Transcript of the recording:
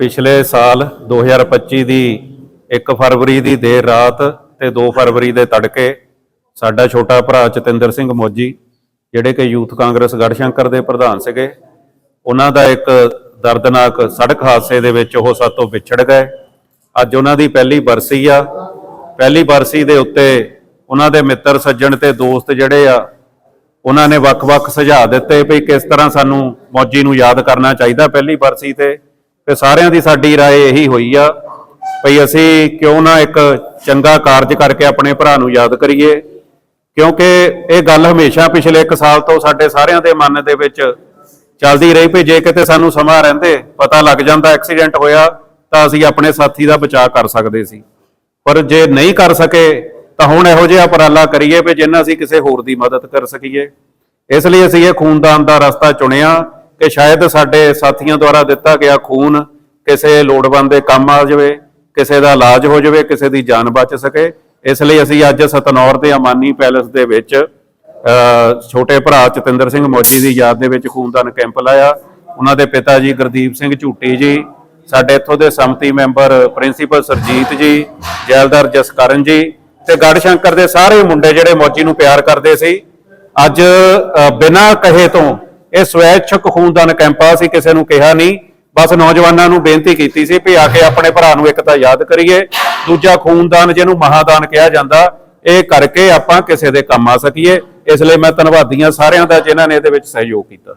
ਪਿਛਲੇ ਸਾਲ 2025 ਦੀ 1 ਫਰਵਰੀ ਦੀ ਦੇਰ ਰਾਤ ਤੇ 2 ਫਰਵਰੀ ਦੇ ਤੜਕੇ ਸਾਡਾ ਛੋਟਾ ਭਰਾ ਚਤਿੰਦਰ ਸਿੰਘ ਮੋਜੀ, ਜਿਹੜੇ ਕਿ ਯੂਥ ਕਾਂਗਰਸ ਗੜਸ਼ੰਕਰ ਦੇ ਪ੍ਰਧਾਨ ਸੀਗੇ, ਉਹਨਾਂ ਦਾ ਇੱਕ ਦਰਦਨਾਕ ਸੜਕ ਹਾਦਸੇ ਦੇ ਵਿੱਚ ਉਹ ਸਾਤੋਂ ਵਿਛੜ ਗਏ। ਅੱਜ ਉਹਨਾਂ ਦੀ ਪਹਿਲੀ ਬਰਸੀ ਆ। ਪਹਿਲੀ ਬਰਸੀ ਦੇ ਉੱਤੇ ਉਹਨਾਂ ਦੇ ਮਿੱਤਰ ਸੱਜਣ ਤੇ ਦੋਸਤ ਜਿਹੜੇ ਆ, ਉਹਨਾਂ ਨੇ ਵੱਖ-ਵੱਖ ਸੁਝਾਅ ਦਿੱਤੇ ਵੀ ਕਿਸ ਤਰ੍ਹਾਂ ਸਾਨੂੰ ਮੌਜੀ ਨੂੰ ਯਾਦ ਕਰਨਾ ਚਾਹੀਦਾ ਪਹਿਲੀ ਬਰਸੀ ਤੇ। ਤੇ ਸਾਰਿਆਂ ਦੀ ਸਾਡੀ رائے ਇਹੀ ਹੋਈ ਆ ਭਈ ਅਸੀਂ ਕਿਉਂ ਨਾ ਇੱਕ ਚੰਗਾ ਕਾਰਜ ਕਰਕੇ ਆਪਣੇ ਭਰਾ ਨੂੰ ਯਾਦ ਕਰੀਏ ਕਿਉਂਕਿ ਇਹ ਗੱਲ ਹਮੇਸ਼ਾ ਪਿਛਲੇ 1 ਸਾਲ ਤੋਂ ਸਾਡੇ ਸਾਰਿਆਂ ਦੇ ਮਨ ਦੇ ਵਿੱਚ ਚੱਲਦੀ ਰਹੀ ਵੀ ਜੇ ਕਿਤੇ ਸਾਨੂੰ ਸਮਾਂ ਰਹਿੰਦੇ ਪਤਾ ਲੱਗ ਜਾਂਦਾ ਐਕਸੀਡੈਂਟ ਹੋਇਆ ਤਾਂ ਅਸੀਂ ਆਪਣੇ ਸਾਥੀ ਦਾ ਬਚਾਅ ਕਰ ਸਕਦੇ ਸੀ ਪਰ ਜੇ ਨਹੀਂ ਕਰ ਸਕੇ ਤਾਂ ਹੁਣ ਇਹੋ ਜਿਹਾ ਉਪਰਾਲਾ ਕਰੀਏ ਵੀ ਜਿੰਨਾ ਅਸੀਂ ਕਿਸੇ ਹੋਰ ਦੀ ਮਦਦ ਕਰ ਸਕੀਏ ਇਸ ਲਈ ਅਸੀਂ ਇਹ ਖੂਨਦਾਨ ਦਾ ਰਸਤਾ ਚੁਣਿਆ ਕਿ ਸ਼ਾਇਦ ਸਾਡੇ ਸਾਥੀਆਂ ਦੁਆਰਾ ਦਿੱਤਾ ਗਿਆ ਖੂਨ ਕਿਸੇ ਲੋੜਵੰਦ ਦੇ ਕੰਮ ਆ ਜਾਵੇ, ਕਿਸੇ ਦਾ ਇਲਾਜ ਹੋ ਜਾਵੇ, ਕਿਸੇ ਦੀ ਜਾਨ ਬਚ ਸਕੇ। ਇਸ ਲਈ ਅਸੀਂ ਅੱਜ ਸਤਨੌਰ ਦੇ ਅਮਾਨੀ ਪੈਲੇਸ ਦੇ ਵਿੱਚ ਛੋਟੇ ਭਰਾ ਚਤਿੰਦਰ ਸਿੰਘ ਮੌਜੀ ਦੀ ਯਾਦ ਦੇ ਵਿੱਚ ਖੂਨਦਾਨ ਕੈਂਪ ਲਾਇਆ। ਉਹਨਾਂ ਦੇ ਪਿਤਾ ਜੀ ਗੁਰਦੀਪ ਸਿੰਘ ਝੂਟੀ ਜੀ, ਸਾਡੇ ਇੱਥੋਂ ਦੇ ਸੰਮਤੀ ਮੈਂਬਰ ਪ੍ਰਿੰਸੀਪਲ ਸਰਜੀਤ ਜੀ, ਜੈਲਦਾਰ ਜਸਕਰਨ ਜੀ ਤੇ ਗੜਸ਼ੰਕਰ ਦੇ ਸਾਰੇ ਮੁੰਡੇ ਜਿਹੜੇ ਮੌਜੀ ਨੂੰ ਪਿਆਰ ਕਰਦੇ ਸੀ। ਅੱਜ ਬਿਨਾਂ ਕਹੇ ਤੋਂ ਇਹ ਸਵੈਛਕ ਖੂਨਦਾਨ ਕੈਂਪ ਆ ਸੀ, ਕਿਸੇ ਨੂੰ ਕਿਹਾ ਨਹੀਂ। ਬਸ ਨੌਜਵਾਨਾਂ ਨੂੰ ਬੇਨਤੀ ਕੀਤੀ ਸੀ ਵੀ ਆ ਕੇ ਆਪਣੇ ਭਰਾ ਨੂੰ ਇੱਕ ਤਾਂ ਯਾਦ ਕਰੀਏ, ਦੂਜਾ ਖੂਨਦਾਨ ਜਿਹਨੂੰ ਮਹਾਦਾਨ ਕਿਹਾ ਜਾਂਦਾ, ਇਹ ਕਰਕੇ ਆਪਾਂ ਕਿਸੇ ਦੇ ਕੰਮ ਆ ਸਕੀਏ। ਇਸ ਲਈ ਮੈਂ ਧੰਨਵਾਦੀਆਂ ਸਾਰਿਆਂ ਦਾ ਜਿਨ੍ਹਾਂ ਨੇ ਇਹਦੇ ਵਿੱਚ ਸਹਿਯੋਗ ਕੀਤਾ।